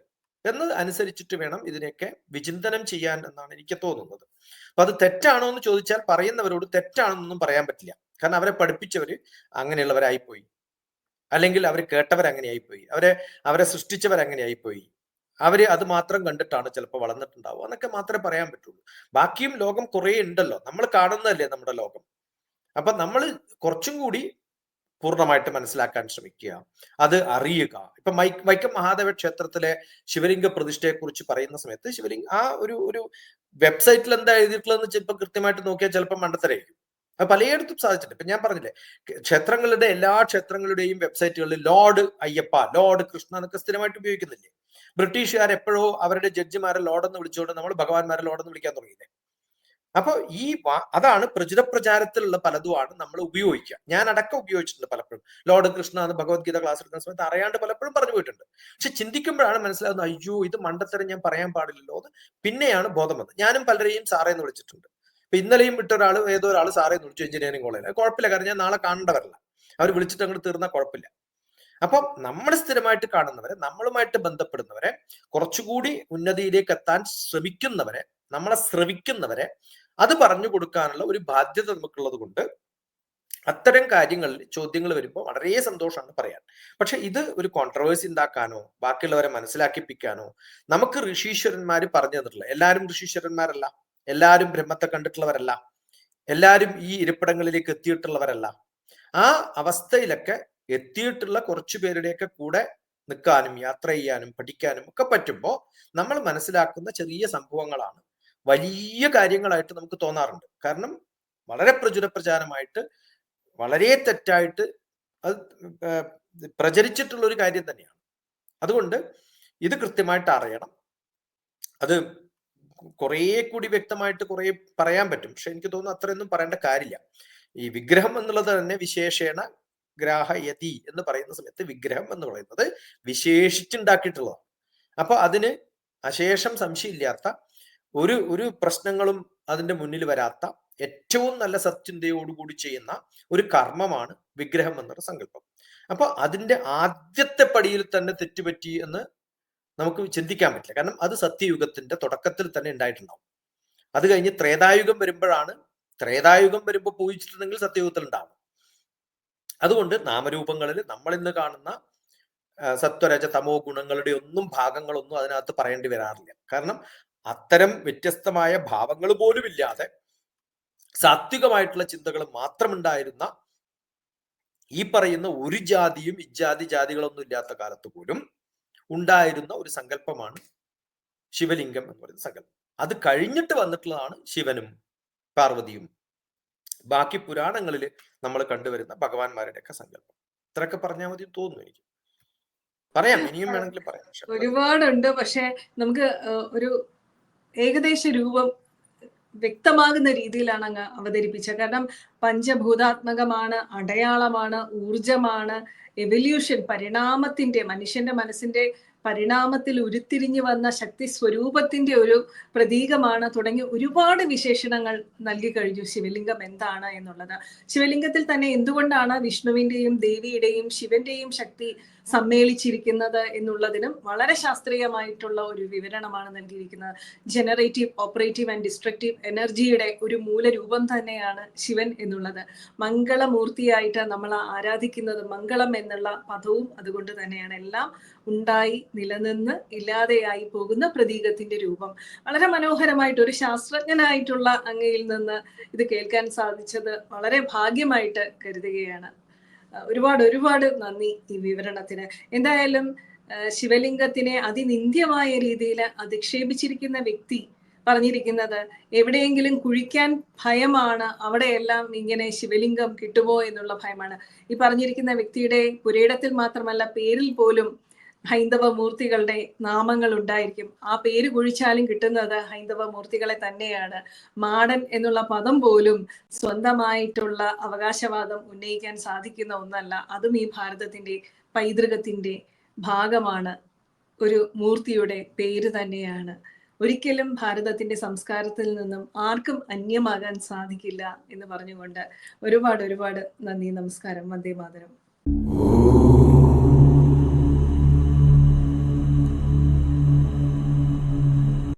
S2: എന്നത് അനുസരിച്ചിട്ട് വേണം ഇതിനെയൊക്കെ വിചിന്തനം ചെയ്യാൻ എന്നാണ് എനിക്ക് തോന്നുന്നത്. അപ്പൊ അത് തെറ്റാണോ എന്ന് ചോദിച്ചാൽ പറയുന്നവരോട് തെറ്റാണെന്നൊന്നും പറയാൻ പറ്റില്ല. കാരണം അവരെ പഠിപ്പിച്ചവര് അങ്ങനെയുള്ളവരായിപ്പോയി അല്ലെങ്കിൽ അവർ കേട്ടവർ അങ്ങനെയായിപ്പോയി അവരെ അവരെ സൃഷ്ടിച്ചവർ അങ്ങനെയായിപ്പോയി അവർ അത് മാത്രം കണ്ടിട്ടാണ് ചിലപ്പോൾ വളർന്നിട്ടുണ്ടാവുക. എന്നൊക്കെ മാത്രമേ പറയാൻ പറ്റുള്ളൂ. ബാക്കിയും ലോകം കുറെ ഉണ്ടല്ലോ. നമ്മൾ കാണുന്നതല്ലേ നമ്മുടെ ലോകം. അപ്പൊ നമ്മൾ കുറച്ചും കൂടി പൂർണമായിട്ട് മനസ്സിലാക്കാൻ ശ്രമിക്കുക. അത് അറിയുക. ഇപ്പൊ മൈ വൈക്കം മഹാദേവ ക്ഷേത്രത്തിലെ ശിവലിംഗ പ്രതിഷ്ഠയെ കുറിച്ച് പറയുന്ന സമയത്ത് ശിവലിംഗ് ആ ഒരു ഒരു വെബ്സൈറ്റിൽ എന്താ എഴുതിയിട്ടുള്ളതെന്ന് ചിലപ്പോൾ കൃത്യമായിട്ട് നോക്കിയാൽ ചിലപ്പോൾ മണ്ടത്തരായിരിക്കും. അത് പലയിടത്തും സാധിച്ചിട്ടുണ്ട്. ഇപ്പൊ ഞാൻ പറഞ്ഞില്ലേ ക്ഷേത്രങ്ങളുടെ എല്ലാ ക്ഷേത്രങ്ങളുടെയും വെബ്സൈറ്റുകളിൽ ലോർഡ് അയ്യപ്പ ലോർഡ് കൃഷ്ണ എന്നൊക്കെ സ്ഥിരമായിട്ട് ഉപയോഗിക്കുന്നില്ലേ? ബ്രിട്ടീഷുകാർ എപ്പോഴോ അവരുടെ ജഡ്ജിമാരെ ലോർഡ് എന്ന് വിളിച്ചുകൊണ്ട് നമ്മൾ ഭഗവാന്മാരെ ലോർഡ് എന്ന് വിളിക്കാൻ തുടങ്ങിയില്ലേ? അപ്പൊ ഈ അതാണ് പ്രചുര പ്രചാരത്തിലുള്ള പലതുമാണ് നമ്മൾ ഉപയോഗിക്കുക. ഞാൻ അടക്കം ഉപയോഗിച്ചിട്ടുണ്ട് പലപ്പോഴും. ലോർഡ് കൃഷ്ണ എന്ന് ഭഗവത്ഗീത ക്ലാസ് എടുക്കുന്ന സമയത്ത് അറിയാണ്ട് പലപ്പോഴും പറഞ്ഞു പോയിട്ടുണ്ട്. പക്ഷെ ചിന്തിക്കുമ്പോഴാണ് മനസ്സിലാകുന്നത് അയ്യോ ഇത് മണ്ടത്തരം ഞാൻ പറയാൻ പാടില്ലല്ലോ എന്ന് പിന്നെയാണ് ബോധം വന്നത്. ഞാനും പലരെയും സാറേ എന്ന് വിളിച്ചിട്ടുണ്ട്. ഇപ്പൊ വിട്ട ഒരാൾ ഏതോ ഒരാൾ സാറേ എന്ന് വിളിച്ചു എഞ്ചിനീയറിംഗ് കോളേജിൽ കുഴപ്പമില്ല കാരണം ഞാൻ നാളെ കാണേണ്ടവരല്ല. അവർ വിളിച്ചിട്ട് അങ്ങോട്ട് തീർന്ന കുഴപ്പമില്ല. അപ്പം നമ്മൾ സ്ഥിരമായിട്ട് കാണുന്നവരെ നമ്മളുമായിട്ട് ബന്ധപ്പെടുന്നവരെ കുറച്ചുകൂടി ഉന്നതിയിലേക്ക് എത്താൻ ശ്രമിക്കുന്നവരെ നമ്മളെ ശ്രമിക്കുന്നവരെ അത് പറഞ്ഞു കൊടുക്കാനുള്ള ഒരു ബാധ്യത നമുക്കുള്ളത് കൊണ്ട് അത്തരം കാര്യങ്ങളിൽ ചോദ്യങ്ങൾ വരുമ്പോൾ വളരെ സന്തോഷമാണ് പറയാൻ. പക്ഷെ ഇത് ഒരു കോൺട്രവേഴ്സി ഉണ്ടാക്കാനോ ബാക്കിയുള്ളവരെ മനസ്സിലാക്കിപ്പിക്കാനോ നമുക്ക് ഋഷീശ്വരന്മാർ പറഞ്ഞു തന്നിട്ടില്ല എല്ലാവരും ഋഷീശ്വരന്മാരല്ല. എല്ലാവരും ബ്രഹ്മത്തെ കണ്ടിട്ടുള്ളവരല്ല. എല്ലാവരും ഈ ഇരിപ്പിടങ്ങളിലേക്ക് എത്തിയിട്ടുള്ളവരല്ല. ആ അവസ്ഥയിലൊക്കെ എത്തിയിട്ടുള്ള കുറച്ചു പേരുടെയൊക്കെ കൂടെ നിൽക്കാനും യാത്ര ചെയ്യാനും പഠിക്കാനും ഒക്കെ പറ്റുമ്പോൾ നമ്മൾ മനസ്സിലാക്കുന്ന ചെറിയ സംഭവങ്ങളാണ്. വലിയ കാര്യങ്ങളായിട്ട് നമുക്ക് തോന്നാറുണ്ട്. കാരണം വളരെ പ്രചുര പ്രചാരമായിട്ട് വളരെ തെറ്റായിട്ട് അത് പ്രചരിച്ചിട്ടുള്ള ഒരു കാര്യം തന്നെയാണ്. അതുകൊണ്ട് ഇത് കൃത്യമായിട്ട് അറിയണം. അത് കുറേ കൂടി വ്യക്തമായിട്ട് കുറേ പറയാൻ പറ്റും. പക്ഷെ എനിക്ക് തോന്നുന്നു അത്രയൊന്നും പറയേണ്ട കാര്യമില്ല. ഈ വിഗ്രഹം എന്നുള്ളത് തന്നെ വിശേഷേണ ഗ്രാഹയതി എന്ന് പറയുന്ന സമയത്ത് വിഗ്രഹം എന്ന് പറയുന്നത് വിശേഷിച്ചുണ്ടാക്കിയിട്ടുള്ളതാണ്. അപ്പൊ അതിന് അശേഷം സംശയമില്ലാത്ത ഒരു ഒരു പ്രശ്നങ്ങളും അതിന്റെ മുന്നിൽ വരാത്ത ഏറ്റവും നല്ല സത്യന്തയോടുകൂടി ചെയ്യുന്ന ഒരു കർമ്മമാണ് വിഗ്രഹം എന്നൊരു സങ്കല്പം. അപ്പൊ അതിന്റെ ആദ്യത്തെ പടിയിൽ തന്നെ തെറ്റുപറ്റി എന്ന് നമുക്ക് ചിന്തിക്കാൻ പറ്റില്ല. കാരണം അത് സത്യയുഗത്തിന്റെ തുടക്കത്തിൽ തന്നെ ഉണ്ടായിട്ടുണ്ടാവും. അത് കഴിഞ്ഞ് ത്രേതായുഗം വരുമ്പോഴാണ് ത്രേതായുഗം വരുമ്പോൾ പൂജിച്ചിട്ടുണ്ടെങ്കിൽ സത്യയുഗത്തിൽ ഉണ്ടാവും അതുകൊണ്ട് നാമരൂപങ്ങളിൽ നമ്മൾ ഇന്ന് കാണുന്ന സത്വരജ തമോ ഗുണങ്ങളുടെ ഒന്നും ഭാഗങ്ങളൊന്നും അതിനകത്ത് പറയേണ്ടി വരാറില്ല. കാരണം അത്തരം വ്യത്യസ്തമായ ഭാവങ്ങൾ പോലും ഇല്ലാതെ സാത്വികമായിട്ടുള്ള ചിന്തകൾ മാത്രമുണ്ടായിരുന്ന ഈ പറയുന്ന ഒരു ജാതിയും ഇജാതി ജാതികളൊന്നും ഇല്ലാത്ത കാലത്ത് പോലും ഉണ്ടായിരുന്ന ഒരു സങ്കല്പമാണ് ശിവലിംഗം എന്ന് പറയുന്ന സങ്കല്പം. അത് കഴിഞ്ഞിട്ട് വന്നിട്ടുള്ളതാണ് ശിവനും പാർവതിയും. ബാക്കി പുരാണങ്ങളിൽ നമ്മൾ കണ്ടുവരുന്ന ഭഗവാന്മാരുടെ ഒക്കെ സങ്കല്പം. ഇത്രയൊക്കെ പറഞ്ഞാൽ മതി തോന്നുന്നു എനിക്ക്. പറയാം ഇനിയും വേണമെങ്കിൽ പറയാം.
S1: ഒരുപാടുണ്ട്. പക്ഷെ നമുക്ക് ഒരു ഏകദേശ രൂപം വ്യക്തമാകുന്ന രീതിയിലാണ് അങ്ങ് അവതരിപ്പിച്ചത്. കാരണം പഞ്ചഭൂതാത്മകമാണ് അടയാളമാണ് ഊർജമാണ് എവല്യൂഷൻ പരിണാമത്തിന്റെ മനുഷ്യന്റെ മനസ്സിന്റെ പരിണാമത്തിൽ ഉരുത്തിരിഞ്ഞു വന്ന ശക്തി സ്വരൂപത്തിന്റെ ഒരു പ്രതീകമാണ്. തുടങ്ങി ഒരുപാട് വിശേഷണങ്ങൾ നൽകി കഴിഞ്ഞു ശിവലിംഗം എന്താണ് എന്നുള്ളത്. ശിവലിംഗത്തിൽ തന്നെ എന്തുകൊണ്ടാണ് വിഷ്ണുവിന്റെയും ദേവിയുടെയും ശിവന്റെയും ശക്തി സമ്മേളിച്ചിരിക്കുന്നത് എന്നുള്ളതിനും വളരെ ശാസ്ത്രീയമായിട്ടുള്ള ഒരു വിവരണമാണ് നൽകിയിരിക്കുന്നത്. ജനറേറ്റീവ് ഓപ്പറേറ്റീവ് ആൻഡ് ഡിസ്ട്രക്റ്റീവ് എനർജിയുടെ ഒരു മൂലരൂപം തന്നെയാണ് ശിവൻ എന്നുള്ളത്. മംഗളമൂർത്തിയായിട്ട് നമ്മൾ ആരാധിക്കുന്നത് മംഗളം എന്നുള്ള പദവും അതുകൊണ്ട് തന്നെയാണ്. എല്ലാം ഉണ്ടായി നിലനിന്ന് ഇല്ലാതെയായി പോകുന്ന പ്രതീകത്തിന്റെ രൂപം. വളരെ മനോഹരമായിട്ട് ഒരു ശാസ്ത്രജ്ഞനായിട്ടുള്ള അങ്ങയിൽ നിന്ന് ഇത് കേൾക്കാൻ സാധിച്ചത് വളരെ ഭാഗ്യമായിട്ട് കരുതുകയാണ്. ഒരുപാട് ഒരുപാട് നന്ദി ഈ വിവരണത്തിന്. എന്തായാലും ശിവലിംഗത്തിനെ അതിനിന്ദ്യമായ രീതിയിൽ അധിക്ഷേപിച്ചിരിക്കുന്ന വ്യക്തി പറഞ്ഞിരിക്കുന്നത് എവിടെയെങ്കിലും കുഴിക്കാൻ ഭയമാണ് അവിടെയെല്ലാം ഇങ്ങനെ ശിവലിംഗം കിട്ടുമോ എന്നുള്ള ഭയമാണ്. ഈ പറഞ്ഞിരിക്കുന്ന വ്യക്തിയുടെ പുരയിടത്തിൽ മാത്രമല്ല പേരിൽ പോലും ഹൈന്ദവ മൂർത്തികളുടെ നാമങ്ങൾ ഉണ്ടായിരിക്കും ആ പേര് കുഴിച്ചാലും കിട്ടുന്നത് ഹൈന്ദവ മൂർത്തികളെ തന്നെയാണ്. മാടൻ എന്നുള്ള പദം പോലും സ്വന്തമായിട്ടുള്ള അവകാശവാദം ഉന്നയിക്കാൻ സാധിക്കുന്ന ഒന്നല്ല. അതും ഈ ഭാരതത്തിന്റെ പൈതൃകത്തിന്റെ ഭാഗമാണ്. ഒരു മൂർത്തിയുടെ പേര് തന്നെയാണ്. ഒരിക്കലും ഭാരതത്തിന്റെ സംസ്കാരത്തിൽ നിന്നും ആർക്കും അന്യമാകാൻ സാധിക്കില്ല എന്ന് പറഞ്ഞുകൊണ്ട് ഒരുപാട് ഒരുപാട് നന്ദി നമസ്കാരം. വന്ദേ മാതരം.